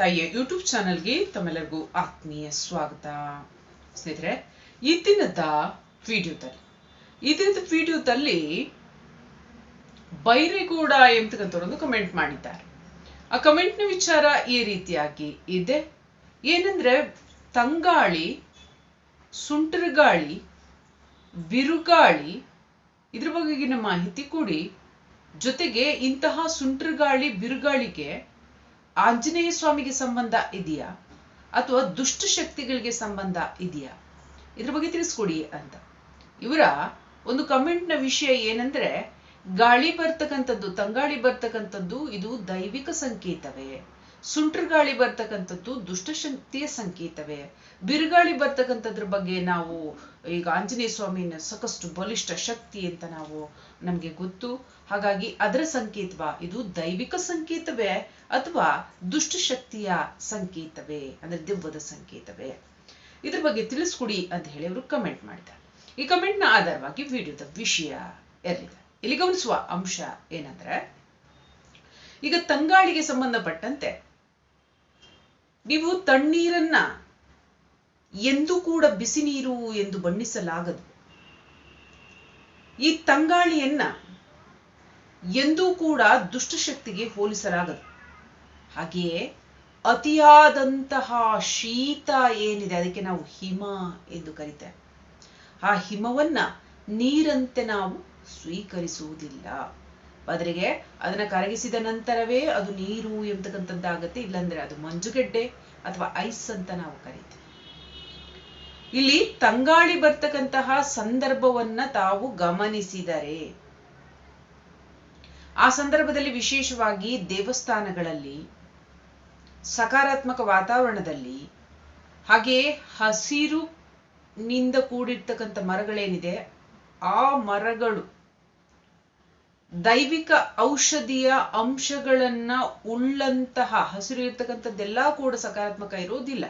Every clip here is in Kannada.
ತಾಯಿಯ ಯೂಟ್ಯೂಬ್ ಚಾನೆಲ್ಗೆ ತಮ್ಮೆಲ್ಲರಿಗೂ ಆತ್ಮೀಯ ಸ್ವಾಗತ. ಸ್ನೇಹಿತರೆ, ಈ ದಿನದ ವಿಡಿಯೋದಲ್ಲಿ, ಈ ದಿನದ ವಿಡಿಯೋದಲ್ಲಿ ಬೈರೇಗೌಡ ಒಂದು ಕಮೆಂಟ್ ಮಾಡಿದ್ದಾರೆ. ಆ ಕಮೆಂಟ್ನ ವಿಚಾರ ಈ ರೀತಿಯಾಗಿ ಇದೆ. ಏನಂದ್ರೆ, ತಂಗಾಳಿ, ಸುಂಟರಗಾಳಿ, ಬಿರುಗಾಳಿ, ಇದ್ರ ಬಗೆಗಿನ ಮಾಹಿತಿ ಕೊಡಿ ಜೊತೆಗೆ ಇಂತಹ ಸುಂಟರಗಾಳಿ, ಬಿರುಗಾಳಿಗೆ ಆಂಜನೇಯ ಸ್ವಾಮಿಗೆ ಸಂಬಂಧ ಇದೆಯಾ? ಅಥವಾ ದುಷ್ಟ ಶಕ್ತಿಗಳಿಗೆ ಸಂಬಂಧ ಇದೆಯಾ? ಇದ್ರ ಬಗ್ಗೆ ತಿಳಿಸ್ಕೊಡಿ ಅಂತ. ಇವರ ಒಂದು ಕಮೆಂಟ್ನ ವಿಷಯ ಏನಂದ್ರೆ, ಗಾಳಿ ಬರ್ತಕ್ಕಂಥದ್ದು, ತಂಗಾಳಿ ಬರ್ತಕ್ಕಂಥದ್ದು, ಇದು ದೈವಿಕ ಸಂಕೇತವೇ. ಸುಂಟರ್ ಗಾಳಿ ಬರ್ತಕ್ಕಂಥದ್ದು ದುಷ್ಟಶಕ್ತಿಯ ಸಂಕೇತವೇ. ಬಿರುಗಾಳಿ ಬರ್ತಕ್ಕಂಥದ್ರ ಬಗ್ಗೆ ನಾವು, ಈಗ ಆಂಜನೇಯ ಸ್ವಾಮಿನ ಸಾಕಷ್ಟು ಬಲಿಷ್ಠ ಶಕ್ತಿ ಅಂತ ನಾವು ನಮ್ಗೆ ಗೊತ್ತು. ಹಾಗಾಗಿ ಅದರ ಸಂಕೇತವಾ? ಇದು ದೈವಿಕ ಸಂಕೇತವೇ ಅಥವಾ ದುಷ್ಟಶಕ್ತಿಯ ಸಂಕೇತವೇ? ಅಂದ್ರೆ ದಿವ್ವದ ಸಂಕೇತವೇ? ಇದ್ರ ಬಗ್ಗೆ ತಿಳಿಸ್ಕೊಡಿ ಅಂತ ಹೇಳಿ ಅವರು ಕಮೆಂಟ್ ಮಾಡಿದ್ದಾರೆ. ಈ ಕಮೆಂಟ್ನ ಆಧಾರವಾಗಿ ವಿಡಿಯೋದ ವಿಷಯ ಎಲ್ಲಿದೆ? ಇಲ್ಲಿ ಗಮನಿಸುವ ಅಂಶ ಏನಂದ್ರೆ, ಈಗ ತಂಗಾಳಿಗೆ ಸಂಬಂಧಪಟ್ಟಂತೆ ನೀವು ತಣ್ಣೀರನ್ನ ಎಂದೂ ಕೂಡ ಬಿಸಿ ನೀರು ಎಂದು ಬಣ್ಣಿಸಲಾಗದು. ಈ ತಂಗಾಳಿಯನ್ನ ಎಂದೂ ಕೂಡ ದುಷ್ಟಶಕ್ತಿಗೆ ಹೋಲಿಸಲಾಗದು. ಹಾಗೆಯೇ ಅತಿಯಾದಂತಹ ಶೀತ ಏನಿದೆ, ಅದಕ್ಕೆ ನಾವು ಹಿಮ ಎಂದು ಕರಿತೇವೆ ಆ ಹಿಮವನ್ನ ನೀರಂತೆ ನಾವು ಸ್ವೀಕರಿಸುವುದಿಲ್ಲ. ಬದಲಿಗೆ ಅದನ್ನ ಕರಗಿಸಿದ ನಂತರವೇ ಅದು ನೀರು ಎಂಬತಕ್ಕಂಥದ್ದಾಗತ್ತೆ, ಇಲ್ಲಾಂದ್ರೆ ಅದು ಮಂಜುಗಡ್ಡೆ ಅಥವಾ ಐಸ್ ಅಂತ ನಾವು ಕರಿತೇವೆ ಇಲ್ಲಿ ತಂಗಾಳಿ ಬರ್ತಕ್ಕಂತಹ ಸಂದರ್ಭವನ್ನ ತಾವು ಗಮನಿಸಿದರೆ ಆ ಸಂದರ್ಭದಲ್ಲಿ ವಿಶೇಷವಾಗಿ ದೇವಸ್ಥಾನಗಳಲ್ಲಿ, ಸಕಾರಾತ್ಮಕ ವಾತಾವರಣದಲ್ಲಿ, ಹಾಗೆ ಹಸಿರು ನಿಂದ ಕೂಡಿರ್ತಕ್ಕಂಥ ಮರಗಳೇನಿದೆ, ಆ ಮರಗಳು ದೈವಿಕ ಔಷಧಿಯ ಅಂಶಗಳನ್ನ ಉಳ್ಳಂತಹ ಹಸಿರು ಇರ್ತಕ್ಕಂಥದ್ದೆಲ್ಲ ಕೂಡ ಸಕಾರಾತ್ಮಕ ಇರೋದಿಲ್ಲ.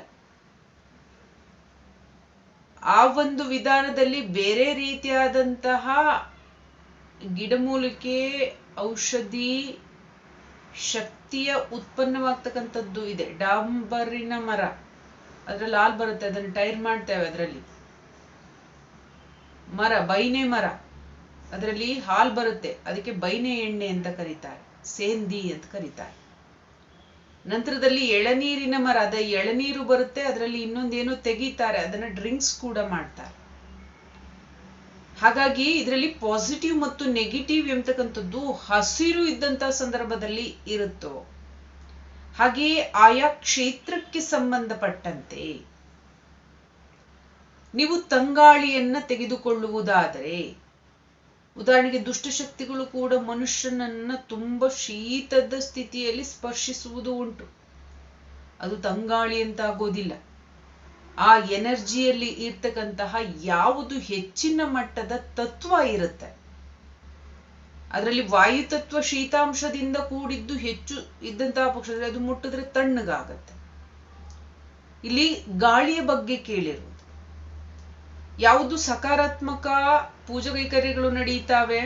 ಆ ಒಂದು ವಿಧಾನದಲ್ಲಿ ಬೇರೆ ರೀತಿಯಾದಂತಹ ಗಿಡಮೂಲಿಕೆ ಔಷಧಿ ಶಕ್ತಿಯ ಉತ್ಪನ್ನವಾಗ್ತಕ್ಕಂಥದ್ದು ಇದೆ. ಡಾಂಬರಿನ ಮರ. ಅದ್ರಲ್ಲಿ ಹಾಲ್ ಬರುತ್ತೆ, ಅದನ್ನ ಟೈರ್ ಮಾಡ್ತೇವೆ ಅದರಲ್ಲಿ. ಮರ, ಬೈನೆ ಮರ. ಅದರಲ್ಲಿ ಹಾಲ್ ಬರುತ್ತೆ. ಅದಕ್ಕೆ ಬೈನೆ ಎಣ್ಣೆ ಅಂತ ಕರೀತಾರೆ. ಸೇಂದಿ ಅಂತ ಕರೀತಾರೆ. ನಂತರದಲ್ಲಿ ಎಳನೀರಿನ ಮರ. ಅದ ಎಳನೀರು ಬರುತ್ತೆ, ಅದರಲ್ಲಿ ಇನ್ನೊಂದೇನೋ ತೆಗಿತಾರೆ. ಅದನ್ನ ಡ್ರಿಂಕ್ಸ್ ಕೂಡ ಮಾಡ್ತಾರೆ. ಹಾಗಾಗಿ ಇದರಲ್ಲಿ ಪಾಸಿಟಿವ್ ಮತ್ತು ನೆಗೆಟಿವ್ ಎಂಬತಕ್ಕಂಥದ್ದು ಹಸಿರು ಇದ್ದಂತ ಸಂದರ್ಭದಲ್ಲಿ ಇರುತ್ತೋ ಹಾಗೆಯೇ ಆಯಾ ಕ್ಷೇತ್ರಕ್ಕೆ ಸಂಬಂಧಪಟ್ಟಂತೆ ನೀವು ತಂಗಾಳಿಯನ್ನ ತೆಗೆದುಕೊಳ್ಳುವುದಾದರೆ, ಉದಾಹರಣೆಗೆ ದುಷ್ಟಶಕ್ತಿಗಳು ಕೂಡ ಮನುಷ್ಯನನ್ನ ತುಂಬಾ ಶೀತದ ಸ್ಥಿತಿಯಲ್ಲಿ ಸ್ಪರ್ಶಿಸುವುದು ಉಂಟು. ಅದು ತಂಗಾಳಿ ಅಂತ ಆಗೋದಿಲ್ಲ. ಆ ಎನರ್ಜಿಯಲ್ಲಿ ಇರ್ತಕ್ಕಂತಹ ಯಾವುದು ಹೆಚ್ಚಿನ ಮಟ್ಟದ ತತ್ವ ಇರುತ್ತೆ. ಅದರಲ್ಲಿ ವಾಯು ತತ್ವ ಶೀತಾಂಶದಿಂದ ಕೂಡಿದ್ದು ಹೆಚ್ಚು ಇದ್ದಂತಹ ಪಕ್ಷದಲ್ಲಿ ಅದು ಮುಟ್ಟಿದ್ರೆ ತಣ್ಣಗಾಗತ್ತೆ. ಇಲ್ಲಿ ಗಾಳಿಯ ಬಗ್ಗೆ ಕೇಳಿರುವುದು. ಯಾವುದು ಸಕಾರಾತ್ಮಕ ಪೂಜಾ ಕೈಕರ್ಯಗಳು ನಡೆಯುತ್ತಾವೆ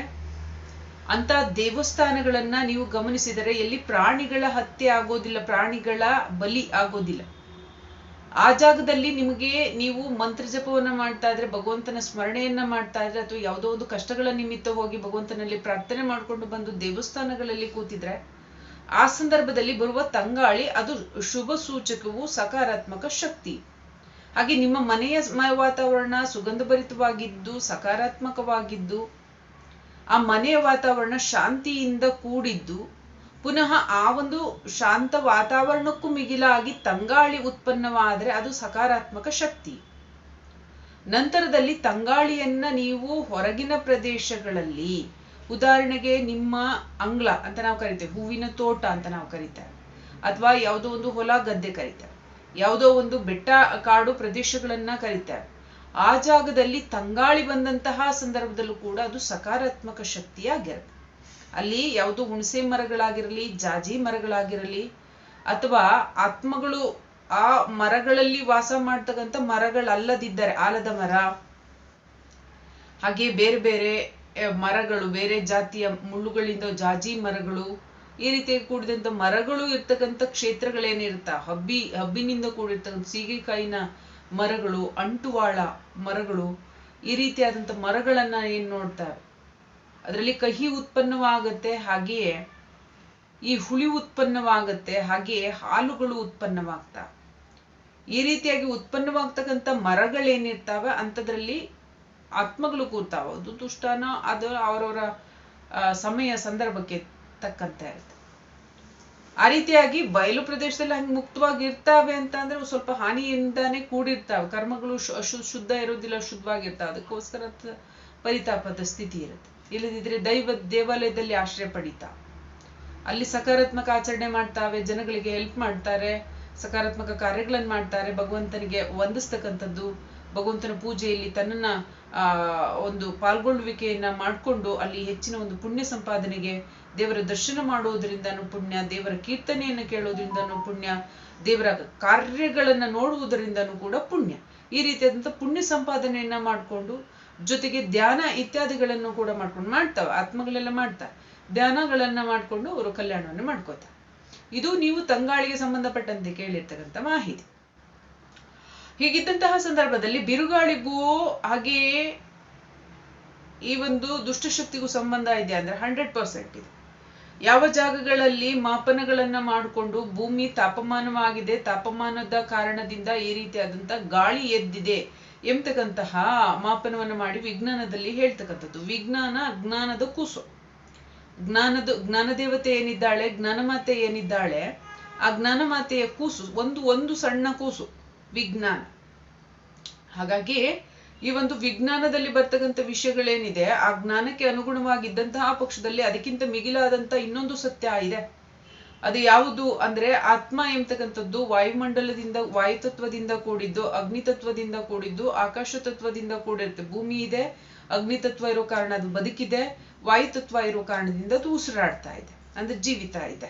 ಅಂತ ದೇವಸ್ಥಾನಗಳನ್ನ ನೀವು ಗಮನಿಸಿದರೆ ಎಲ್ಲಿ ಪ್ರಾಣಿಗಳ ಹತ್ಯೆ ಆಗೋದಿಲ್ಲ, ಪ್ರಾಣಿಗಳ ಬಲಿ ಆಗೋದಿಲ್ಲ. ಆ ಜಾಗದಲ್ಲಿ ನಿಮಗೆ ನೀವು ಮಂತ್ರ ಜಪವನ್ನ ಮಾಡ್ತಾ ಇದ್ರೆ, ಭಗವಂತನ ಸ್ಮರಣೆಯನ್ನ ಮಾಡ್ತಾ ಇದ್ರೆ, ಅಥವಾ ಯಾವುದೋ ಒಂದು ಕಷ್ಟಗಳ ನಿಮಿತ್ತ ಹೋಗಿ ಭಗವಂತನಲ್ಲಿ ಪ್ರಾರ್ಥನೆ ಮಾಡ್ಕೊಂಡು ಬಂದು ದೇವಸ್ಥಾನಗಳಲ್ಲಿ ಕೂತಿದ್ರೆ, ಆ ಸಂದರ್ಭದಲ್ಲಿ ಬರುವ ತಂಗಾಳಿ ಅದು ಶುಭ ಸೂಚಕವು ಸಕಾರಾತ್ಮಕ ಶಕ್ತಿ. ಹಾಗೆ ನಿಮ್ಮ ಮನೆಯ ವಾತಾವರಣ ಸುಗಂಧಭರಿತವಾಗಿದ್ದು, ಸಕಾರಾತ್ಮಕವಾಗಿದ್ದು, ಆ ಮನೆಯ ವಾತಾವರಣ ಶಾಂತಿಯಿಂದ ಕೂಡಿದ್ದು ಪುನಃ ಆ ಒಂದು ಶಾಂತ ವಾತಾವರಣಕ್ಕೂ ಮಿಗಿಲಾಗಿ ತಂಗಾಳಿ ಉತ್ಪನ್ನವಾದರೆ ಅದು ಸಕಾರಾತ್ಮಕ ಶಕ್ತಿ. ನಂತರದಲ್ಲಿ ತಂಗಾಳಿಯನ್ನ ನೀವು ಹೊರಗಿನ ಪ್ರದೇಶಗಳಲ್ಲಿ, ಉದಾಹರಣೆಗೆ ನಿಮ್ಮ ಅಂಗ್ಲ ಅಂತ ನಾವು ಕರಿತೇವೆ, ಹೂವಿನ ತೋಟ ಅಂತ ನಾವು ಕರಿತೇವೆ, ಅಥವಾ ಯಾವುದೋ ಒಂದು ಹೊಲ ಗದ್ದೆ ಕರಿತೇವೆ, ಯಾವುದೋ ಒಂದು ಬೆಟ್ಟ ಕಾಡು ಪ್ರದೇಶಗಳನ್ನ ಕರಿತೇವೆ. ಆ ಜಾಗದಲ್ಲಿ ತಂಗಾಳಿ ಬಂದಂತಹ ಸಂದರ್ಭದಲ್ಲೂ ಕೂಡ ಅದು ಸಕಾರಾತ್ಮಕ ಶಕ್ತಿಯಾಗಿರುತ್ತೆ. ಅಲ್ಲಿ ಯಾವುದು ಹುಣಸೆ ಮರಗಳಾಗಿರಲಿ, ಜಾಜಿ ಮರಗಳಾಗಿರಲಿ, ಅಥವಾ ಆತ್ಮಗಳು ಆ ಮರಗಳಲ್ಲಿ ವಾಸ ಮಾಡ್ತಕ್ಕಂಥ ಮರಗಳಲ್ಲದಿದ್ದರೆ ಆಲದ ಮರ, ಹಾಗೆ ಬೇರೆ ಬೇರೆ ಮರಗಳು, ಬೇರೆ ಜಾತಿಯ ಮುಳ್ಳುಗಳಿಂದ ಜಾಜಿ ಮರಗಳು, ಈ ರೀತಿಯಾಗಿ ಕೂಡಿದಂತ ಮರಗಳು ಇರ್ತಕ್ಕಂಥ ಕ್ಷೇತ್ರಗಳೇನಿರುತ್ತ, ಹಬ್ಬಿ, ಹಬ್ಬಿನಿಂದ ಕೂಡಿರ್ತಕ್ಕಂಥ ಸೀಗೆಕಾಯಿನ ಮರಗಳು, ಅಂಟುವಾಳ ಮರಗಳು, ಈ ರೀತಿಯಾದಂಥ ಮರಗಳನ್ನ ಏನ್ ನೋಡ್ತಾರೆ? ಅದರಲ್ಲಿ ಕಹಿ ಉತ್ಪನ್ನವಾಗತ್ತೆ, ಹಾಗೆಯೇ ಈ ಹುಳಿ ಉತ್ಪನ್ನವಾಗತ್ತೆ, ಹಾಗೆಯೇ ಹಾಲುಗಳು ಉತ್ಪನ್ನವಾಗ್ತಾ. ಈ ರೀತಿಯಾಗಿ ಉತ್ಪನ್ನವಾಗ್ತಕ್ಕಂಥ ಮರಗಳೇನಿರ್ತಾವೆ, ಅಂಥದ್ರಲ್ಲಿ ಆತ್ಮಗಳು ಕೂರ್ತಾವ. ಅದು ದುಷ್ಟಾನ, ಅದು ಅವರವರ ಸಮಯ ಸಂದರ್ಭಕ್ಕೆ ತಕ್ಕಂತೆ ಇರುತ್ತೆ. ಆ ರೀತಿಯಾಗಿ ಬಯಲು ಪ್ರದೇಶದಲ್ಲಿ ಹಂಗೆ ಮುಕ್ತವಾಗಿ ಇರ್ತಾವೆ ಅಂತ ಅಂದ್ರೆ ಸ್ವಲ್ಪ ಹಾನಿಯಿಂದಾನೇ ಕೂಡಿರ್ತಾವೆ. ಕರ್ಮಗಳು ಶುದ್ಧ ಇರೋದಿಲ್ಲ ಶುದ್ಧವಾಗಿರ್ತಾವೆ. ಅದಕ್ಕೋಸ್ಕರ ಪರಿತಾಪದ ಸ್ಥಿತಿ ಇರುತ್ತೆ. ಇಲ್ಲದಿದ್ರೆ ದೈವ ದೇವಾಲಯದಲ್ಲಿ ಆಶ್ರಯ ಪಡಿತಾ. ಅಲ್ಲಿ ಸಕಾರಾತ್ಮಕ ಆಚರಣೆ ಮಾಡ್ತಾವೆ, ಜನಗಳಿಗೆ ಹೆಲ್ಪ್ ಮಾಡ್ತಾರೆ, ಸಕಾರಾತ್ಮಕ ಕಾರ್ಯಗಳನ್ನು ಮಾಡ್ತಾರೆ. ಭಗವಂತನಿಗೆ ವಂದಿಸ್ತಕ್ಕಂಥದ್ದು, ಭಗವಂತನ ಪೂಜೆಯಲ್ಲಿ ತನ್ನನ್ನ ಒಂದು ಪಾಲ್ಗೊಳ್ಳುವಿಕೆಯನ್ನ ಮಾಡಿಕೊಂಡು ಅಲ್ಲಿ ಹೆಚ್ಚಿನ ಒಂದು ಪುಣ್ಯ ಸಂಪಾದನೆಗೆ ದೇವರ ದರ್ಶನ ಮಾಡೋದ್ರಿಂದನೂ ಪುಣ್ಯ, ದೇವರ ಕೀರ್ತನೆಯನ್ನು ಕೇಳೋದ್ರಿಂದನೂ ಪುಣ್ಯ, ದೇವರ ಕಾರ್ಯಗಳನ್ನ ನೋಡುವುದರಿಂದನೂ ಕೂಡ ಪುಣ್ಯ. ಈ ರೀತಿಯಾದಂಥ ಪುಣ್ಯ ಸಂಪಾದನೆಯನ್ನ ಮಾಡಿಕೊಂಡು ಜೊತೆಗೆ ಧ್ಯಾನ ಇತ್ಯಾದಿಗಳನ್ನು ಕೂಡ ಮಾಡ್ಕೊಂಡು ಮಾಡ್ತಾವ, ಆತ್ಮಗಳೆಲ್ಲ ಮಾಡ್ತಾ ಧ್ಯಾನಗಳನ್ನ ಮಾಡಿಕೊಂಡು ಅವರು ಕಲ್ಯಾಣವನ್ನು ಮಾಡ್ಕೋತಾರೆ. ಇದು ನೀವು ತಂಗಾಳಿಗೆ ಸಂಬಂಧಪಟ್ಟಂತೆ ಕೇಳಿರ್ತಕ್ಕಂಥ ಮಾಹಿತಿ. ಹೀಗಿದ್ದಂತಹ ಸಂದರ್ಭದಲ್ಲಿ ಬಿರುಗಾಳಿಗೂ ಹಾಗೆಯೇ ಈ ಒಂದು ದುಷ್ಟಶಕ್ತಿಗೂ ಸಂಬಂಧ ಇದೆ ಅಂದ್ರೆ ಹಂಡ್ರೆಡ್ ಪರ್ಸೆಂಟ್ ಇದೆ. ಯಾವ ಜಾಗಗಳಲ್ಲಿ ಮಾಪನಗಳನ್ನ ಮಾಡಿಕೊಂಡು ಭೂಮಿ ತಾಪಮಾನವಾಗಿದೆ, ತಾಪಮಾನದ ಕಾರಣದಿಂದ ಈ ರೀತಿಯಾದಂತ ಗಾಳಿ ಎದ್ದಿದೆ ಎಂಬತಕ್ಕಂತಹ ಮಾಪನವನ್ನು ಮಾಡಿ ವಿಜ್ಞಾನದಲ್ಲಿ ಹೇಳ್ತಕ್ಕಂಥದ್ದು. ವಿಜ್ಞಾನ ಅಜ್ಞಾನದ ಕೂಸು. ಜ್ಞಾನದ, ಜ್ಞಾನದೇವತೆ ಏನಿದ್ದಾಳೆ, ಜ್ಞಾನಮಾತೆ ಏನಿದ್ದಾಳೆ, ಆ ಜ್ಞಾನಮಾತೆಯ ಕೂಸು, ಒಂದು ಒಂದು ಸಣ್ಣ ಕೂಸು, ವಿಜ್ಞಾನ. ಹಾಗಾಗಿ ಈ ಒಂದು ವಿಜ್ಞಾನದಲ್ಲಿ ಬರ್ತಕ್ಕಂಥ ವಿಷಯಗಳೇನಿದೆ, ಆ ಜ್ಞಾನಕ್ಕೆ ಅನುಗುಣವಾಗಿದ್ದಂತಹ ಪಕ್ಷದಲ್ಲಿ ಅದಕ್ಕಿಂತ ಮಿಗಿಲಾದಂತ ಇನ್ನೊಂದು ಸತ್ಯ ಇದೆ. ಅದು ಯಾವುದು ಅಂದ್ರೆ ಆತ್ಮ ಎಂಬತಕ್ಕಂಥದ್ದು ವಾಯುಮಂಡಲದಿಂದ, ವಾಯುತತ್ವದಿಂದ ಕೂಡಿದ್ದು, ಅಗ್ನಿತತ್ವದಿಂದ ಕೂಡಿದ್ದು ಆಕಾಶ ತತ್ವದಿಂದ ಕೂಡಿರುತ್ತೆ. ಭೂಮಿ ಇದೆ ಅಗ್ನಿ ತತ್ವ ಇರೋ ಕಾರಣ ಅದು ಬದುಕಿದೆ, ವಾಯುತತ್ವ ಇರೋ ಕಾರಣದಿಂದ ಅದು ಉಸಿರಾಡ್ತಾ ಇದೆ, ಅಂದ್ರೆ ಜೀವಿತ ಇದೆ.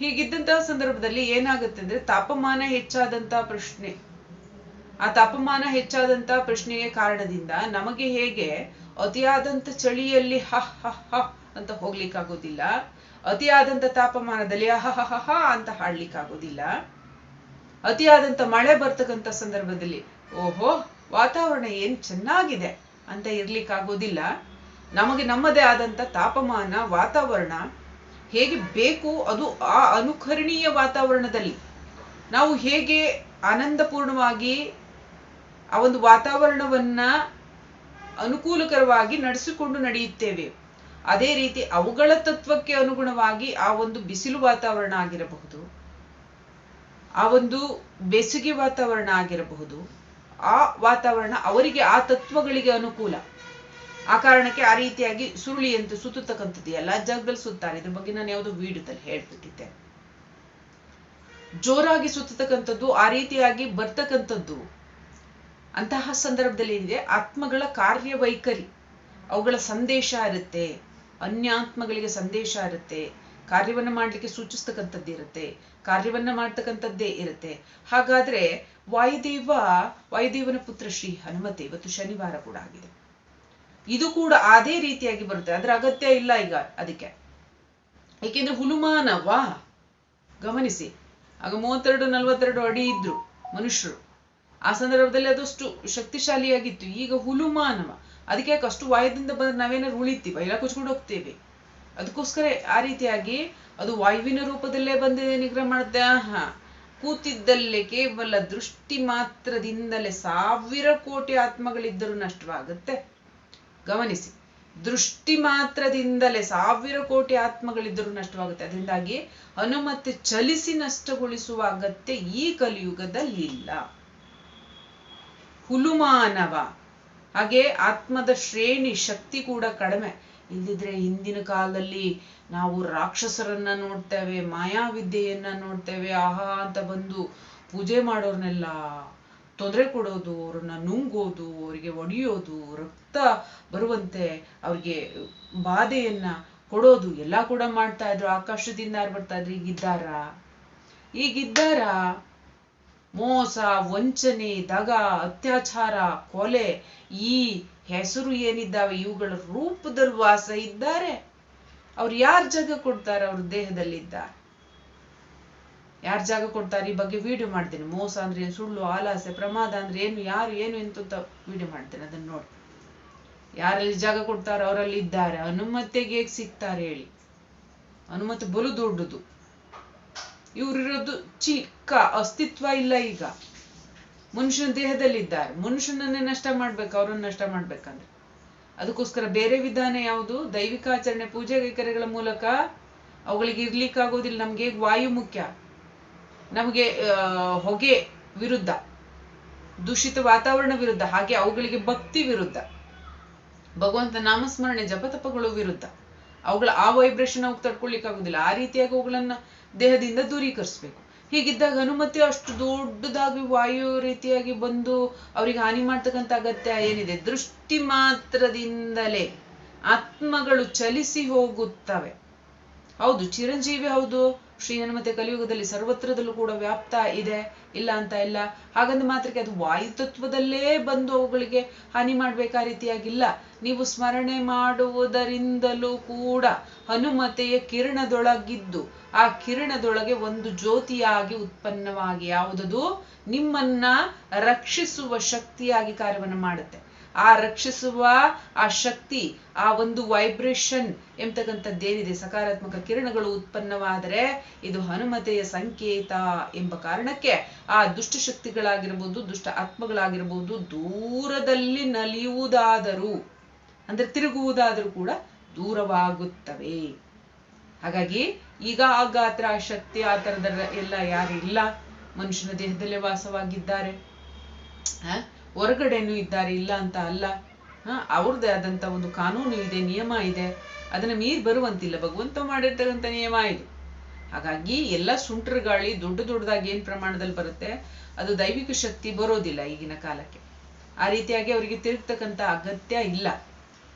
ಹೀಗಿದ್ದಂತಹ ಸಂದರ್ಭದಲ್ಲಿ ಏನಾಗುತ್ತೆ ಅಂದ್ರೆ ತಾಪಮಾನ ಹೆಚ್ಚಾದಂತಹ ಪ್ರಶ್ನೆ. ಆ ತಾಪಮಾನ ಹೆಚ್ಚಾದಂತ ಪ್ರಶ್ನೆಗೆ ಕಾರಣದಿಂದ ನಮಗೆ ಹೇಗೆ ಅತಿಯಾದಂತ ಚಳಿಯಲ್ಲಿ ಹ ಹ ಹ ಅಂತ ಹೋಗ್ಲಿಕ್ಕಾಗೋದಿಲ್ಲ ಅತಿಯಾದಂತ ತಾಪಮಾನದಲ್ಲಿ ಅಹಹಹ ಅಂತ ಹಾಡ್ಲಿಕ್ಕಾಗೋದಿಲ್ಲ. ಅತಿಯಾದಂಥ ಮಳೆ ಬರ್ತಕ್ಕಂಥ ಸಂದರ್ಭದಲ್ಲಿ ಓಹೋ, ವಾತಾವರಣ ಏನ್ ಚೆನ್ನಾಗಿದೆ ಅಂತ ಇರ್ಲಿಕ್ಕಾಗೋದಿಲ್ಲ. ನಮಗೆ ನಮ್ಮದೇ ಆದಂಥ ತಾಪಮಾನ, ವಾತಾವರಣ ಹೇಗೆ ಬೇಕು ಅದು ಆ ಅನುಕರಣೀಯ ವಾತಾವರಣದಲ್ಲಿ. ನಾವು ಹೇಗೆ ಆನಂದಪೂರ್ಣವಾಗಿ ಆ ಒಂದು ವಾತಾವರಣವನ್ನ ಅನುಕೂಲಕರವಾಗಿ ನಡೆಸಿಕೊಂಡು ನಡೆಯುತ್ತೇವೆ. ಅದೇ ರೀತಿ ಅವುಗಳ ತತ್ವಕ್ಕೆ ಅನುಗುಣವಾಗಿ ಆ ಒಂದು ಬಿಸಿಲು ವಾತಾವರಣ ಆಗಿರಬಹುದು, ಆ ಒಂದು ಬೇಸಿಗೆ ವಾತಾವರಣ ಆಗಿರಬಹುದು, ಆ ವಾತಾವರಣ ಅವರಿಗೆ ಆ ತತ್ವಗಳಿಗೆ ಅನುಕೂಲ. ಆ ಕಾರಣಕ್ಕೆ ಆ ರೀತಿಯಾಗಿ ಸುರುಳಿ ಅಂತ ಸುತ್ತತಕ್ಕಂಥದ್ದು ಎಲ್ಲ ಜಾಗದಲ್ಲಿ ಸುತ್ತಾರೆ. ಇದ್ರ ಬಗ್ಗೆ ನಾನು ಯಾವುದೋ ವಿಡಿಯೋದಲ್ಲಿ ಹೇಳ್ಬಿಟ್ಟಿದ್ದೆ. ಜೋರಾಗಿ ಸುತ್ತತಕ್ಕಂಥದ್ದು, ಆ ರೀತಿಯಾಗಿ ಬರ್ತಕ್ಕಂಥದ್ದು, ಅಂತಹ ಸಂದರ್ಭದಲ್ಲಿ ಏನಿದೆ? ಆತ್ಮಗಳ ಕಾರ್ಯವೈಖರಿ. ಅವುಗಳ ಸಂದೇಶ ಇರುತ್ತೆ. ಅನ್ಯಾತ್ಮಗಳಿಗೆ ಸಂದೇಶ ಇರುತ್ತೆ, ಕಾರ್ಯವನ್ನ ಮಾಡ್ಲಿಕ್ಕೆ ಸೂಚಿಸ್ತಕ್ಕಂಥದ್ದು ಇರುತ್ತೆ, ಕಾರ್ಯವನ್ನ ಮಾಡ್ತಕ್ಕಂಥದ್ದೇ ಇರುತ್ತೆ. ಹಾಗಾದ್ರೆ ವಾಯುದೇವ, ವಾಯುದೇವನ ಪುತ್ರ ಶ್ರೀ ಹನುಮತೆ ಇವತ್ತು ಶನಿವಾರ ಕೂಡ ಆಗಿದೆ. ಇದು ಕೂಡ ಅದೇ ರೀತಿಯಾಗಿ ಬರುತ್ತೆ, ಅದರ ಅಗತ್ಯ ಇಲ್ಲ ಈಗ ಅದಕ್ಕೆ. ಏಕೆಂದ್ರೆ ಹುಲುಮಾನವಾ ಗಮನಿಸಿ, ಆಗ ಮೂವತ್ತೆರಡು, ನಲ್ವತ್ತೆರಡು ಅಡಿ ಇದ್ರು ಮನುಷ್ಯರು. ಆ ಸಂದರ್ಭದಲ್ಲಿ ಅದಷ್ಟು ಶಕ್ತಿಶಾಲಿಯಾಗಿತ್ತು. ಈಗ ಹುಲುಮಾನವ ಅದಕ್ಕೆ ಯಾಕೆ ಅಷ್ಟು ವಾಯುದಿಂದ ಬಂದ್ರೆ ನಾವೇನಾದ್ರು ಉಳಿತೀವ? ಇಲ್ಲ ಕುಚ್ಕೊಂಡು ಹೋಗ್ತೀವಿ. ಅದಕ್ಕೋಸ್ಕರ ಆ ರೀತಿಯಾಗಿ ಅದು ವಾಯುವಿನ ರೂಪದಲ್ಲೇ ಬಂದಿದೆ ನಿಗ್ರಹ ಮಾಡುತ್ತೆ ಹಾ. ಕೂತಿದ್ದಲ್ಲೇ ಕೇವಲ ದೃಷ್ಟಿ ಮಾತ್ರದಿಂದಲೇ ಸಾವಿರ ಕೋಟಿ ಆತ್ಮಗಳಿದ್ದರೂ ನಷ್ಟವಾಗುತ್ತೆ. ಗಮನಿಸಿ, ದೃಷ್ಟಿ ಮಾತ್ರದಿಂದಲೇ ಸಾವಿರ ಕೋಟಿ ಆತ್ಮಗಳಿದ್ದರೂ ನಷ್ಟವಾಗುತ್ತೆ. ಅದರಿಂದಾಗಿ ಅನುಮತಿ ಚಲಿಸಿ ನಷ್ಟಗೊಳಿಸುವ ಅಗತ್ಯ ಈ ಕಲಿಯುಗದಲ್ಲಿ ಇಲ್ಲ ಹುಲುಮಾನವ ಹಾಗೆ ಆತ್ಮದ ಶ್ರೇಣಿ ಶಕ್ತಿ ಕೂಡ ಕಡಿಮೆ. ಇಲ್ದಿದ್ರೆ ಹಿಂದಿನ ಕಾಲದಲ್ಲಿ ನಾವು ರಾಕ್ಷಸರನ್ನ ನೋಡ್ತೇವೆ, ಮಾಯಾವಿದ್ಯೆಯನ್ನ ನೋಡ್ತೇವೆ, ಆಹಾ ಅಂತ ಬಂದು ಪೂಜೆ ಮಾಡೋರ್ನೆಲ್ಲ ತೊಂದರೆ ಕೊಡೋದು, ಅವ್ರನ್ನ ನುಂಗೋದು, ಅವರಿಗೆ ಒಡೆಯೋದು, ರಕ್ತ ಬರುವಂತೆ ಅವ್ರಿಗೆ ಬಾಧೆಯನ್ನ ಕೊಡೋದು, ಎಲ್ಲ ಕೂಡ ಮಾಡ್ತಾ ಇದ್ರು. ಆಕಾಶದಿಂದ ಯಾರು ಬರ್ತಾ ಇದ್ರು? ಈಗಿದ್ದಾರ? ಈಗಿದ್ದಾರ? ಮೋಸ, ವಂಚನೆ, ದಗ, ಅತ್ಯಾಚಾರ, ಕೊಲೆ ಈ ಹೆಸರು ಏನಿದ್ದಾವೆ? ಇವುಗಳ ರೂಪದಲ್ಲಿ ವಾಸ ಇದ್ದಾರೆ. ಅವ್ರು ಯಾರ ಜಾಗ ಕೊಡ್ತಾರೆ? ಅವ್ರ ದೇಹದಲ್ಲಿದ್ದ ಯಾರ ಜಾಗ ಕೊಡ್ತಾರೆ? ಈ ಬಗ್ಗೆ ವಿಡಿಯೋ ಮಾಡ್ತೀನಿ. ಮೋಸ ಅಂದ್ರೆ ಏನು? ಸುಳ್ಳು, ಆಲಾಸೆ, ಪ್ರಮಾದ ಅಂದ್ರೆ ಏನು? ಯಾರು ಏನು ಎಂತ ವಿಡಿಯೋ ಮಾಡ್ತೇನೆ. ಅದನ್ನ ನೋಡಿ. ಯಾರಲ್ಲಿ ಜಾಗ ಕೊಡ್ತಾರೆ ಅವರಲ್ಲಿ ಇದ್ದಾರೆ ಅನುಮತಿಗೆ ಹೇಗೆ ಸಿಗ್ತಾರೆ ಹೇಳಿ. ಅನುಮತಿ ಬಲು ದೊಡ್ಡದು. ಇವ್ರಿರೋದು ಚಿಕ್ಕ ಅಸ್ತಿತ್ವ ಇಲ್ಲ ಈಗ. ಮನುಷ್ಯನ ದೇಹದಲ್ಲಿದ್ದಾರೆ. ಮನುಷ್ಯನನ್ನೇ ನಷ್ಟ ಮಾಡ್ಬೇಕು, ಅವ್ರನ್ನ ನಷ್ಟ ಮಾಡ್ಬೇಕಂದ್ರೆ. ಅದಕ್ಕೋಸ್ಕರ ಬೇರೆ ವಿಧಾನ ಯಾವುದು? ದೈವಿಕಾಚರಣೆ ಪೂಜೆ, ಕೈಕರ್ಯಗಳ ಮೂಲಕ ಅವುಗಳಿಗೆ ಇರ್ಲಿಕ್ಕಾಗೋದಿಲ್ಲ. ನಮ್ಗೆ ವಾಯು ಮುಖ್ಯ. ನಮಗೆ ಹೊಗೆ ವಿರುದ್ಧ. ದೂಷಿತ ವಾತಾವರಣ ವಿರುದ್ಧ. ಹಾಗೆ ಅವುಗಳಿಗೆ ಭಕ್ತಿ ವಿರುದ್ಧ. ಭಗವಂತ ನಾಮಸ್ಮರಣೆ, ಜಪತಪಗಳು ವಿರುದ್ಧ. ಅವುಗಳ ಆ ವೈಬ್ರೇಷನ್ ಅವು ತಡ್ಕೊಳ್ಲಿಕ್ಕೆ ಆಗುದಿಲ್ಲ ಆ ರೀತಿಯಾಗಿ ಅವುಗಳನ್ನ ದೇಹದಿಂದ ದೂರೀಕರಿಸ್ಬೇಕು. ಹೀಗಿದ್ದಾಗ ಹನುಮತಿ ಅಷ್ಟು ದೊಡ್ಡದಾಗಿ ವಾಯು ರೀತಿಯಾಗಿ ಬಂದು ಅವರಿಗೆ ಹಾನಿ ಮಾಡ್ತಕ್ಕಂಥ ಅಗತ್ಯ ಏನಿದೆ? ದೃಷ್ಟಿ ಮಾತ್ರದಿಂದಲೇ ಆತ್ಮಗಳು ಚಲಿಸಿ ಹೋಗುತ್ತವೆ. ಹೌದು, ಚಿರಂಜೀವಿ ಹೌದು. ಶ್ರೀ ಹನುಮತೆ ಕಲಿಯುಗದಲ್ಲಿ ಸರ್ವತ್ರದಲ್ಲೂ ಕೂಡ ವ್ಯಾಪ್ತ ಇದೆ, ಇಲ್ಲ ಅಂತ ಇಲ್ಲ. ಹಾಗಂದ ಮಾತ್ರಕ್ಕೆ ಅದು ವಾಯುತತ್ವದಲ್ಲೇ ಬಂದು ಅವುಗಳಿಗೆ ಹಾನಿ ಮಾಡ್ಬೇಕಾ ರೀತಿಯಾಗಿಲ್ಲ. ನೀವು ಸ್ಮರಣೆ ಮಾಡುವುದರಿಂದಲೂ ಕೂಡ ಹನುಮತೆಯ ಕಿರಣದೊಳಗಿದ್ದು, ಆ ಕಿರಣದೊಳಗೆ ಒಂದು ಜ್ಯೋತಿಯಾಗಿ ಉತ್ಪನ್ನವಾಗಿ ಯಾವುದದು? ನಿಮ್ಮನ್ನ ರಕ್ಷಿಸುವ ಶಕ್ತಿಯಾಗಿ ಕಾರ್ಯವನ್ನು ಮಾಡುತ್ತೆ. ಆ ರಕ್ಷಿಸುವ ಆ ಶಕ್ತಿ, ಆ ಒಂದು ವೈಬ್ರೇಷನ್ ಎಂಬತಕ್ಕಂಥದ್ದೇನಿದೆ ಸಕಾರಾತ್ಮಕ ಕಿರಣಗಳು ಉತ್ಪನ್ನವಾದರೆ ಇದು ಹನುಮತೆಯ ಸಂಕೇತ ಎಂಬ ಕಾರಣಕ್ಕೆ ಆ ದುಷ್ಟ ಶಕ್ತಿಗಳಾಗಿರ್ಬೋದು, ದುಷ್ಟ ಆತ್ಮಗಳಾಗಿರ್ಬೋದು ದೂರದಲ್ಲಿ ನಲಿಯುವುದಾದರೂ, ಅಂದ್ರೆ ತಿರುಗುವುದಾದರೂ ಕೂಡ ದೂರವಾಗುತ್ತವೆ. ಹಾಗಾಗಿ ಈಗ ಆ ಗಾತ್ರ, ಆ ಶಕ್ತಿ, ಆ ಥರದ ಎಲ್ಲ ಯಾರಿಲ್ಲ. ಮನುಷ್ಯನ ದೇಹದಲ್ಲೇ ವಾಸವಾಗಿದ್ದಾರೆ. ಹೊರಗಡೆನೂ ಇದ್ದಾರೆ, ಇಲ್ಲ ಅಂತ ಅಲ್ಲ. ಅವ್ರದ್ದೇ ಆದಂಥ ಒಂದು ಕಾನೂನು ಇದೆ, ನಿಯಮ ಇದೆ. ಅದನ್ನ ಮೀರಿ ಬರುವಂತಿಲ್ಲ. ಭಗವಂತ ಮಾಡಿರ್ತಕ್ಕಂಥ ನಿಯಮ ಇದು. ಹಾಗಾಗಿ ಎಲ್ಲ ಸುಂಟರ್ ಗಾಳಿ ದೊಡ್ಡ ದೊಡ್ಡದಾಗಿ ಏನ್ ಪ್ರಮಾಣದಲ್ಲಿ ಬರುತ್ತೆ? ಅದು ದೈವಿಕ ಶಕ್ತಿ ಬರೋದಿಲ್ಲ ಈಗಿನ ಕಾಲಕ್ಕೆ. ಆ ರೀತಿಯಾಗಿ ಅವರಿಗೆ ತಿರುಗ್ತಕ್ಕಂಥ ಅಗತ್ಯ ಇಲ್ಲ.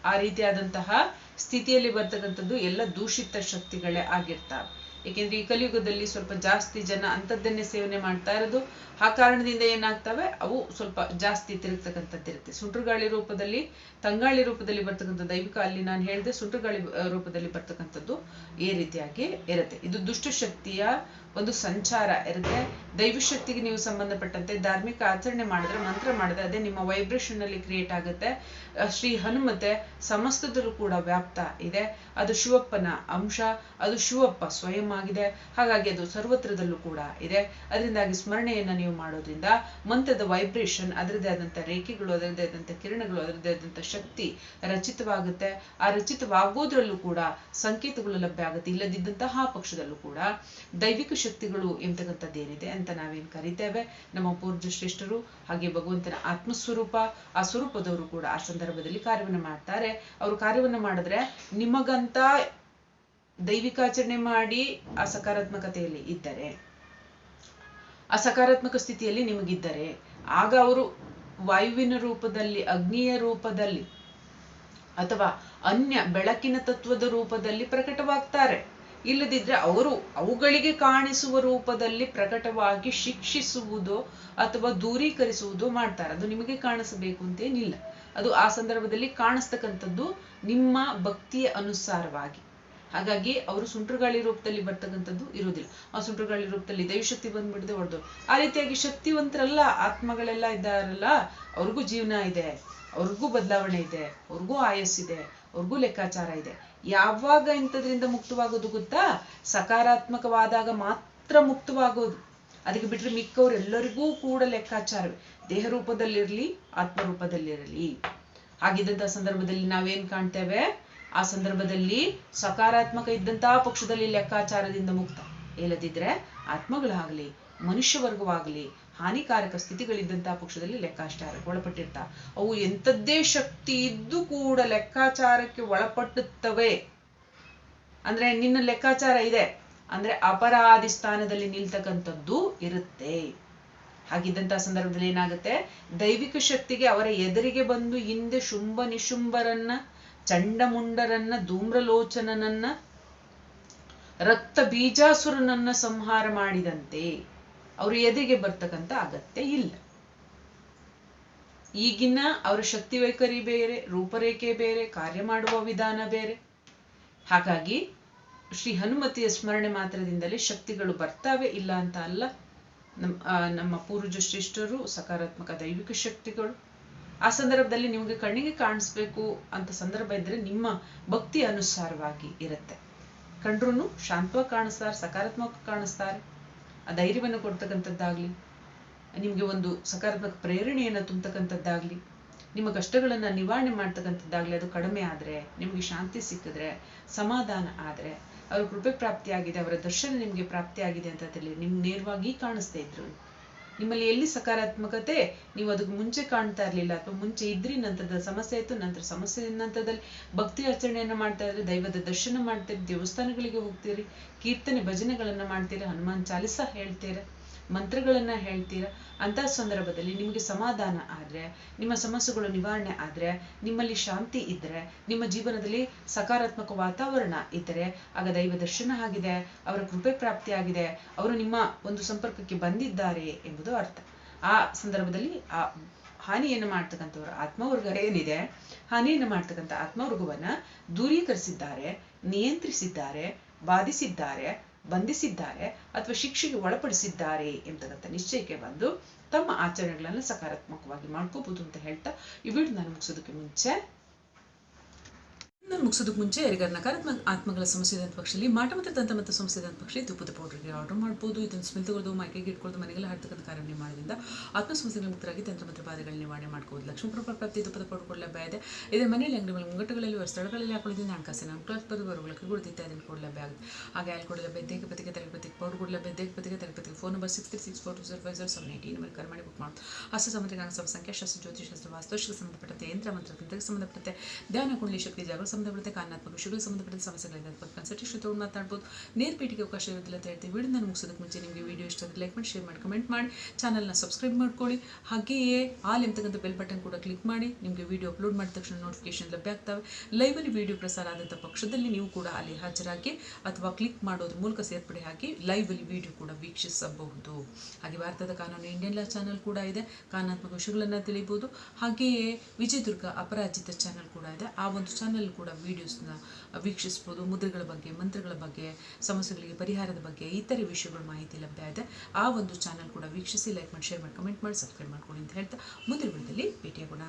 ಆ ರೀತಿಯಾದಂತಹ ಸ್ಥಿತಿಯಲ್ಲಿ ಬರ್ತಕ್ಕಂಥದ್ದು ಎಲ್ಲ ದೂಷಿತ ಶಕ್ತಿಗಳೇ ಆಗಿರ್ತಾವೆ. ಏಕೆಂದ್ರೆ ಈ ಕಲಿಯುಗದಲ್ಲಿ ಸ್ವಲ್ಪ ಜಾಸ್ತಿ ಜನ ಅಂಥದ್ದನ್ನೇ ಸೇವನೆ ಮಾಡ್ತಾ ಇರೋದು. ಆ ಕಾರಣದಿಂದ ಏನಾಗ್ತವೆ? ಅವು ಸ್ವಲ್ಪ ಜಾಸ್ತಿ ತಿರುಗ್ತಕ್ಕಂಥದ್ದಿರುತ್ತೆ ಸುಂಟ್ರಗಾಳಿ ರೂಪದಲ್ಲಿ, ತಂಗಾಳಿ ರೂಪದಲ್ಲಿ ಬರ್ತಕ್ಕಂಥ ದೈವಿಕ, ಅಲ್ಲಿ ನಾನು ಹೇಳಿದೆ ಸುಂಟ್ರಗಾಳಿ ರೂಪದಲ್ಲಿ ಬರ್ತಕ್ಕಂಥದ್ದು ಈ ರೀತಿಯಾಗಿ ಇರುತ್ತೆ. ಇದು ದುಷ್ಟಶಕ್ತಿಯ ಒಂದು ಸಂಚಾರ ಇರುತ್ತೆ. ದೈವಶಕ್ತಿಗೆ ನೀವು ಸಂಬಂಧಪಟ್ಟಂತೆ ಧಾರ್ಮಿಕ ಆಚರಣೆ ಮಾಡಿದ್ರೆ, ಮಂತ್ರ ಮಾಡಿದ್ರೆ ಅದೇ ನಿಮ್ಮ ವೈಬ್ರೇಷನ್ ಅಲ್ಲಿ ಕ್ರಿಯೇಟ್ ಆಗುತ್ತೆ. ಶ್ರೀ ಹನುಮತೆ ಸಮಸ್ತದಲ್ಲೂ ಕೂಡ ವ್ಯಾಪ್ತ ಇದೆ. ಅದು ಶಿವಪ್ಪನ ಅಂಶ, ಅದು ಶಿವಪ್ಪ ಸ್ವಯಂ ಆಗಿದೆ. ಹಾಗಾಗಿ ಅದು ಸರ್ವತ್ರದಲ್ಲೂ ಕೂಡ ಇದೆ. ಅದರಿಂದಾಗಿ ಸ್ಮರಣೆಯನ್ನ ನೀವು ಮಾಡೋದ್ರಿಂದ ಮಂತ್ರದ ವೈಬ್ರೇಷನ್ ಅದರದೇ ಆದಂತ ರೇಖೆಗಳು ಅದರದೇ ಆದಂಥ ಕಿರಣಗಳು ಅದರದೇ ಆದಂಥ ಶಕ್ತಿ ರಚಿತವಾಗುತ್ತೆ. ಆ ರಚಿತವಾಗೋದ್ರಲ್ಲೂ ಕೂಡ ಸಂಕೇತಗಳು ಲಭ್ಯ ಆಗುತ್ತೆ. ಇಲ್ಲದಿದ್ದಂತಹ ಪಕ್ಷದಲ್ಲೂ ಕೂಡ ದೈವಿಕ ಶಕ್ತಿಗಳು ಎಂತಕ್ಕಂಥದ್ದೇನಿದೆ ಅಂತ ನಾವೇನ್ ಕರಿತೇವೆ? ನಮ್ಮ ಪೂರ್ಜ ಶ್ರೇಷ್ಠರು ಹಾಗೆ ಭಗವಂತನ ಆತ್ಮಸ್ವರೂಪ, ಆ ಸ್ವರೂಪದವರು ಕೂಡ ಆ ಸಂದರ್ಭದಲ್ಲಿ ಕಾರ್ಯವನ್ನು ಮಾಡ್ತಾರೆ. ಅವರು ಕಾರ್ಯವನ್ನು ಮಾಡಿದ್ರೆ ನಿಮಗಂತ ದೈವಿಕಾಚರಣೆ ಮಾಡಿ ಆ ಸಕಾರಾತ್ಮಕತೆಯಲ್ಲಿ ಇದ್ದರೆ, ಆ ಸಕಾರಾತ್ಮಕ ಸ್ಥಿತಿಯಲ್ಲಿ ನಿಮಗಿದ್ದರೆ, ಆಗ ಅವರು ವಾಯುವಿನ ರೂಪದಲ್ಲಿ, ಅಗ್ನಿಯ ರೂಪದಲ್ಲಿ ಅಥವಾ ಅನ್ಯ ಬೆಳಕಿನ ತತ್ವದ ರೂಪದಲ್ಲಿ ಪ್ರಕಟವಾಗ್ತಾರೆ. ಇಲ್ಲದಿದ್ರೆ ಅವರು ಅವುಗಳಿಗೆ ಕಾಣಿಸುವ ರೂಪದಲ್ಲಿ ಪ್ರಕಟವಾಗಿ ಶಿಕ್ಷಿಸುವುದು ಅಥವಾ ದೂರೀಕರಿಸುವುದು ಮಾಡ್ತಾರೆ. ಅದು ನಿಮಗೆ ಕಾಣಿಸಬೇಕು ಅಂತೇನಿಲ್ಲ. ಅದು ಆ ಸಂದರ್ಭದಲ್ಲಿ ಕಾಣಿಸ್ತಕ್ಕಂಥದ್ದು ನಿಮ್ಮ ಭಕ್ತಿಯ ಅನುಸಾರವಾಗಿ. ಹಾಗಾಗಿ ಅವರು ಸುಂಟ್ರಗಾಳಿ ರೂಪದಲ್ಲಿ ಬರ್ತಕ್ಕಂಥದ್ದು ಇರೋದಿಲ್ಲ ಆ ಸುಂಟ್ರಗಾಳಿ ರೂಪದಲ್ಲಿ ದೈವಶಕ್ತಿ ಬಂದ್ಬಿಡದೆ ಹೊಡೆದು ಆ ರೀತಿಯಾಗಿ ಶಕ್ತಿವಂತರಲ್ಲ, ಆತ್ಮಗಳೆಲ್ಲ ಇದ್ದಾರಲ್ಲ, ಅವ್ರಿಗೂ ಜೀವನ ಇದೆ. ಅವ್ರಿಗೂ ಬದಲಾವಣೆ ಇದೆ. ಅವ್ರಿಗೂ ಆಯಸ್ಸಿದೆ. ಅವ್ರಿಗೂ ಲೆಕ್ಕಾಚಾರ ಇದೆ. ಯಾವಾಗ ಇಂಥದ್ರಿಂದ ಮುಕ್ತವಾಗೋದು ಗೊತ್ತಾ? ಸಕಾರಾತ್ಮಕವಾದಾಗ ಮಾತ್ರ ಮುಕ್ತವಾಗೋದು. ಅದಕ್ಕೆ ಬಿಟ್ರೆ ಮಿಕ್ಕವರೆಲ್ಲರಿಗೂ ಕೂಡ ಲೆಕ್ಕಾಚಾರವೇ. ದೇಹ ರೂಪದಲ್ಲಿರಲಿ ಆತ್ಮರೂಪದಲ್ಲಿರಲಿ ಹಾಗಿದ್ದಂತಹ ಸಂದರ್ಭದಲ್ಲಿ ನಾವೇನ್ ಕಾಣ್ತೇವೆ? ಆ ಸಂದರ್ಭದಲ್ಲಿ ಸಕಾರಾತ್ಮಕ ಇದ್ದಂತಹ ಪಕ್ಷದಲ್ಲಿ ಲೆಕ್ಕಾಚಾರದಿಂದ ಮುಕ್ತ. ಇಲ್ಲದಿದ್ರೆ ಆತ್ಮಗಳಾಗ್ಲಿ, ಮನುಷ್ಯ ವರ್ಗವಾಗ್ಲಿ ಹಾನಿಕಾರಕ ಸ್ಥಿತಿಗಳಿದ್ದಂತಹ ಪಕ್ಷದಲ್ಲಿ ಲೆಕ್ಕಾಚಾರಕ್ಕೆ ಒಳಪಟ್ಟಿರ್ತಾ. ಅವು ಎಂಥದ್ದೇ ಶಕ್ತಿ ಇದ್ದು ಕೂಡ ಲೆಕ್ಕಾಚಾರಕ್ಕೆ ಒಳಪಟ್ಟುತ್ತವೆ. ಅಂದ್ರೆ ನಿನ್ನ ಲೆಕ್ಕಾಚಾರ ಇದೆ. ಅಂದ್ರೆ ಅಪರಾಧಿ ಸ್ಥಾನದಲ್ಲಿ ನಿಲ್ತಕ್ಕಂಥದ್ದು ಇರುತ್ತೆ. ಹಾಗಿದ್ದಂತಹ ಸಂದರ್ಭದಲ್ಲಿ ಏನಾಗುತ್ತೆ? ದೈವಿಕ ಶಕ್ತಿಗೆ ಅವರ ಎದುರಿಗೆ ಬಂದು ಹಿಂದೆ ಶುಂಭ ನಿಶುಂಭರನ್ನ, ಚಂಡಮುಂಡರನ್ನ, ಧೂಮ್ರಲೋಚನನನ್ನ, ರಕ್ತ ಬೀಜಾಸುರನನ್ನ ಸಂಹಾರ ಮಾಡಿದಂತೆ. ಅವರು ಎದೆಗೆ ಬರ್ತಕ್ಕಂಥ ಅಗತ್ಯ ಇಲ್ಲ. ಈಗಿನ ಅವರ ಶಕ್ತಿ ವೈಖರಿ ಬೇರೆ, ರೂಪರೇಖೆ ಬೇರೆ, ಕಾರ್ಯ ಮಾಡುವ ವಿಧಾನ ಬೇರೆ. ಹಾಗಾಗಿ ಶ್ರೀ ಹನುಮತಿಯ ಸ್ಮರಣೆ ಮಾತ್ರದಿಂದಲೇ ಶಕ್ತಿಗಳು ಬರ್ತಾವೆ, ಇಲ್ಲ ಅಂತ ಅಲ್ಲ. ನಮ್ಮ ನಮ್ಮ ಪೂರ್ವಜ ಶ್ರೇಷ್ಠರು, ಸಕಾರಾತ್ಮಕ ದೈವಿಕ ಶಕ್ತಿಗಳು. ಆ ಸಂದರ್ಭದಲ್ಲಿ ನಿಮಗೆ ಕಣ್ಣಿಗೆ ಕಾಣಿಸ್ಬೇಕು ಅಂತ ಸಂದರ್ಭ ಇದ್ರೆ ನಿಮ್ಮ ಭಕ್ತಿ ಅನುಸಾರವಾಗಿ ಇರುತ್ತೆ. ಕಂಡ್ರು ಶಾಂತವಾಗಿ ಕಾಣಿಸ್ತಾರೆ ಸಕಾರಾತ್ಮಕ ಕಾಣಿಸ್ತಾರೆ. ಆ ಧೈರ್ಯವನ್ನು ಕೊಡ್ತಕ್ಕಂಥದ್ದಾಗ್ಲಿ, ನಿಮಗೆ ಒಂದು ಸಕಾರಾತ್ಮಕ ಪ್ರೇರಣೆಯನ್ನು ತುಂಬತಕ್ಕಂಥದ್ದಾಗ್ಲಿ, ನಿಮ್ಮ ಕಷ್ಟಗಳನ್ನು ನಿವಾರಣೆ ಮಾಡ್ತಕ್ಕಂಥದ್ದಾಗ್ಲಿ ಅದು ಕಡಿಮೆ ಆದ್ರೆ, ನಿಮಗೆ ಶಾಂತಿ ಸಿಕ್ಕಿದ್ರೆ, ಸಮಾಧಾನ ಆದ್ರೆ, ಅವ್ರ ಕೃಪೆ ಪ್ರಾಪ್ತಿಯಾಗಿದೆ, ಅವರ ದರ್ಶನ ನಿಮಗೆ ಪ್ರಾಪ್ತಿಯಾಗಿದೆ ಅಂತ ತಿಳಿ ನಿಮ್ಗೆ ನೇರವಾಗಿ ಕಾಣಿಸ್ತಾ ಇದ್ರು. ನಿಮ್ಮಲ್ಲಿ ಎಲ್ಲಿ ಸಕಾರಾತ್ಮಕತೆ, ನೀವು ಅದಕ್ಕೆ ಮುಂಚೆ ಕಾಣ್ತಾ ಇರ್ಲಿಲ್ಲ ಅಥವಾ ಮುಂಚೆ ಇದ್ರಿ, ನಂತರದ ಸಮಸ್ಯೆ ಆಯ್ತು ನಂತರ ಸಮಸ್ಯೆ ನಂತರದಲ್ಲಿ ಭಕ್ತಿ ಆಚರಣೆಯನ್ನ ಮಾಡ್ತಾ ಇದ್ರೆ, ದೈವದ ದರ್ಶನ ಮಾಡ್ತೀರಿ ದೇವಸ್ಥಾನಗಳಿಗೆ ಹೋಗ್ತೀರಿ, ಕೀರ್ತನೆ ಭಜನೆಗಳನ್ನ ಮಾಡ್ತೀರಾ, ಹನುಮಾನ್ ಚಾಲಿಸ ಹೇಳ್ತೀರಾ. ಮಂತ್ರಗಳನ್ನ ಹೇಳ್ತೀರಾ? ಅಂತ ಸಂದರ್ಭದಲ್ಲಿ ನಿಮಗೆ ಸಮಾಧಾನ ಆದ್ರೆ, ನಿಮ್ಮ ಸಮಸ್ಯೆಗಳು ನಿವಾರಣೆ ಆದ್ರೆ, ನಿಮ್ಮಲ್ಲಿ ಶಾಂತಿ ಇದ್ರೆ, ನಿಮ್ಮ ಜೀವನದಲ್ಲಿ ಸಕಾರಾತ್ಮಕ ವಾತಾವರಣ ಇದ್ದರೆ ಆಗ ದೈವ ದರ್ಶನ ಆಗಿದೆ, ಅವರ ಕೃಪೆ ಪ್ರಾಪ್ತಿಯಾಗಿದೆ ಅವರು ನಿಮ್ಮ ಒಂದು ಸಂಪರ್ಕಕ್ಕೆ ಬಂದಿದ್ದಾರೆ ಎಂಬುದು ಅರ್ಥ. ಆ ಸಂದರ್ಭದಲ್ಲಿ ಆ ಹಾನಿಯನ್ನು ಮಾಡ್ತಕ್ಕಂಥವ್ರ ಆತ್ಮವರ್ಗ ಏನಿದೆ? ಹಾನಿಯನ್ನು ಮಾಡ್ತಕ್ಕಂಥ ಆತ್ಮವರ್ಗವನ್ನ ದೂರೀಕರಿಸಿದ್ದಾರೆ, ನಿಯಂತ್ರಿಸಿದ್ದಾರೆ, ಬಾಧಿಸಿದ್ದಾರೆ ಬಂಧಿಸಿದ್ದಾರೆ ಅಥವಾ ಶಿಕ್ಷೆಗೆ ಒಳಪಡಿಸಿದ್ದಾರೆ ಎಂಬತಕ್ಕಂಥ ನಿಶ್ಚಯಕ್ಕೆ ಬಂದು ತಮ್ಮ ಆಚರಣೆಗಳನ್ನು ಸಕಾರಾತ್ಮಕವಾಗಿ ಮಾಡ್ಕೋಬಹುದು ಅಂತ ಹೇಳ್ತಾ ಈ ವಿಡಿಯೋ ನಾನು ಮುಗಿಸೋದಕ್ಕೆ ಮುಂಚೆ ಮುಗಿಸೋದಕ್ಕೆ ಮುಂಚೆ ಯಾರಿಗಾರ ನಕಾರಾತ್ಮಕ ಆತ್ಮಗಳ ಸಮಸ್ಯೆ ಇದ್ದಂಥ ಪಕ್ಷದಲ್ಲಿ ಮಾಟ ಮತ್ತು ದಂತ ಮತ್ತು ಸಮಸ್ಯೆ ಇದ್ದಂಥ ಪಕ್ಷದಲ್ಲಿ ತುಪ್ಪದ ಪೌಡ್ರಿಗೆ ಆರ್ಡರ್ ಮಾಡ್ಬೋದು. ಇದನ್ನು ಸ್ಮೆಲ್ ತಗೊಳ್ಳೋದು ಮೈಕೆಗೆ ಇಟ್ಕೊಳ್ಳೋದು ಮನೆಗೆಲ್ಲ ಹಾಡ್ತಕ್ಕಂಥ ಕಾರ್ಯ ಮಾಡೋದ್ರಿಂದ ಆತ್ಮ ಸಮಸ್ಯೆಗಳ ಮುಕ್ತರಾಗಿ ತಂತ್ರ ಮತ್ತು ಬಾಧೆಗಳ ನಿವಾರಣೆ ಲಕ್ಷ್ಮೀ ಪ್ರಭಾವ ಪ್ರಾಪ್ತಿ, ತುಪ್ಪದ ಪೌಡರ್ ಕೊಡಲೇ ಇದೆ ಇದೇ ಮನೆಯಲ್ಲಿ ಅಂಗಡಿಗಳ ಮುಂಗಟ್ಟುಗಳಲ್ಲಿ ಸ್ಥಳಗಳಲ್ಲಿ ಹಾಕೊಳ್ಳೋದ್ರಿಂದ ಹಣಕಾಸಿನ ಅನುಕೂಲ ಬರುವವರುಗಳ ಕೈಗಳು ಇತ್ಯಾದಿಯನ್ನು ಕೊಡಲೇ ಆಗುತ್ತೆ. ಹಾಗೆ ಅಲ್ಲಿ ಕೊಡಲ ದೇಹ ಪತಿಗೆ ತಲೆಪತಿಗೆ ಪೌಡರ್ ಕೊಡಲ ದೇಹ ಪತಿಗೆ ತಲೆಪತಿಗೆ phone number six three six four two zero five zero seven eighty number ಕರೆ ಮಾಡಿ ಬುಕ್ ಮಾಡೋದು ಹಸ್ತ ಸಂಬಂಧಿಕ ಅಂಗ ಸಂಖ್ಯಾ, ಶಾಸ್ತ್ರ ಜ್ಯೋತಿಷಾಸ್ತ್ರ ವಾಸ್ತುಶಿಗೆ ಸಂಬಂಧಪಟ್ಟಂತೆ, ಯಂತ್ರ ಮಂತ್ರ ತಂತ್ರಕ್ಕೆ ಸಂಬಂಧಪಟ್ಟಂತೆ ಧ್ಯಾನ, ಕುಂಡಲಿ, ಶಕ್ತಿ ಜಾಗಗಳು ಸಂಬಂಧಪಟ್ಟಂತೆ ಕಾನೂನಾತ್ಮಕ ವಿಷಯಗಳಿಗೆ ಸಂಬಂಧಪಟ್ಟ ಸಮಸ್ಯೆಗಳಿಂದ ಕನ್ಸಲ್ಟೇಷನ್ ತೊಗೊಂಡು ಮಾತಾಡ್ಬೋದು. ನೇರ ಭೇಟಿಗೆ ಅವಕಾಶ ಇರೋದಿಲ್ಲ ಅಂತ ಹೇಳ್ತೀವಿ. ವಿಡಿಯೋ ನಾನು ಮುಗಿಸೋದಕ್ಕೆ ಮುಂಚೆ ನಿಮಗೆ ವಿಡಿಯೋ ಇಷ್ಟ ಆದರೆ ಲೈಕ್ ಮಾಡಿ ಶೇರ್ ಮಾಡಿ ಕಮೆಂಟ್ ಮಾಡಿ. ಚಾನಲ್ನ ಸಬ್ಸ್ಕ್ರೈಬ್ ಮಾಡ್ಕೊಳ್ಳಿ. ಹಾಗೆಯೇ ಆಲ್ ಎಂತಕ್ಕಂಥ ಬೆಲ್ ಬಟನ್ ಕೂಡ ಕ್ಲಿಕ್ ಮಾಡಿ. ನಿಮಗೆ ವಿಡಿಯೋ ಅಪ್ಲೋಡ್ ಮಾಡಿದ ತಕ್ಷಣ ನೋಟಿಫಿಕೇಶನ್ ಲಭ್ಯ ಆಗ್ತವೆ. ಲೈವಲ್ಲಿ ವಿಡಿಯೋ ಪ್ರಸಾರ ಆದಂಥ ಪಕ್ಷದಲ್ಲಿ ನೀವು ಕೂಡ ಅಲ್ಲಿ ಹಾಜರಾಗಿ ಅಥವಾ ಕ್ಲಿಕ್ ಮಾಡೋದ್ರ ಮೂಲಕ ಸೇರ್ಪಡೆ ಹಾಕಿ ಲೈವಲ್ಲಿ ವಿಡಿಯೋ ಕೂಡ ವೀಕ್ಷಿಸಬಹುದು. ಹಾಗೆ ಭಾರತದ ಕಾನೂನು ಇಂಡಿಯನ್ ಲಾ ಚಾನಲ್ ಕೂಡ ಇದೆ. ಕಾನೂನಾತ್ಮಕ ವಿಷಯಗಳನ್ನು ತಿಳಿಯಬಹುದು. ಹಾಗೆಯೇ ವಿಜಯದುರ್ಗ ಅಪರಾಜಿತ ಚಾನಲ್ ಕೂಡ ಇದೆ. ಆ ಒಂದು ಚಾನಲ್ ಕೂಡ ವೀಡಿಯೋಸ್ನ ವೀಕ್ಷಿಸ್ಬೋದು. ಮುದ್ರೆಗಳ ಬಗ್ಗೆ, ಮಂತ್ರಗಳ ಬಗ್ಗೆ, ಸಮಸ್ಯೆಗಳಿಗೆ ಪರಿಹಾರದ ಬಗ್ಗೆ ಇತರೆ ವಿಷಯಗಳ ಮಾಹಿತಿ ಲಭ್ಯ ಇದೆ. ಆ ಒಂದು ಚಾನಲ್ ಕೂಡ ವೀಕ್ಷಿಸಿ ಲೈಕ್ ಮಾಡಿ ಶೇರ್ ಮಾಡಿ ಕಮೆಂಟ್ ಮಾಡಿ ಸಬ್ಸ್ಕ್ರೈಬ್ ಮಾಡ್ಕೊಳ್ಳಿ ಅಂತ ಹೇಳ್ತಾ ಮುಂದಿನ ವಿಡಿಯೋದಲ್ಲಿ ಭೇಟಿಯಾಗೋಣ.